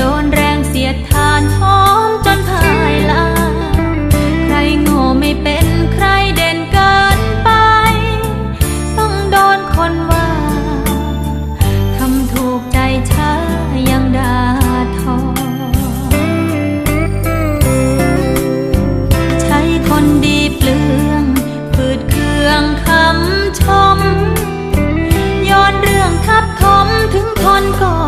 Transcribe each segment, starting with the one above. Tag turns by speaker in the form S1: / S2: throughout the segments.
S1: โดนแรงเสียดทานหอมจนพ่ายลาใครโง่ไม่เป็นใครเด่นเกินไป ต้องโดนคนว่าทำถูกใจช้ายังด่าทอ ใช้คนดีเปลืองฝืดเครื่องคำชมโยนเรื่องทับทมถึงคนก่อด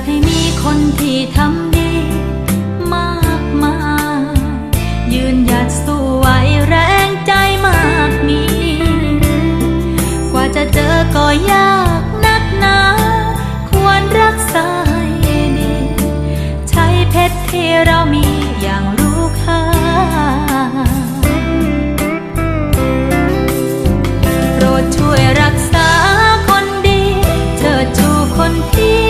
S1: ากให้มีคนที่ทำดีมากมายยืนหยัดสู้ไว้แรงใจมากมี กว่าจะเจอก็ยากนักหนา ควรรักษาให้ดี ใช้เพชรที่เรามีอย่างรู้ค่าโปรดช่วยรักษาคนดี เธอจูคนที่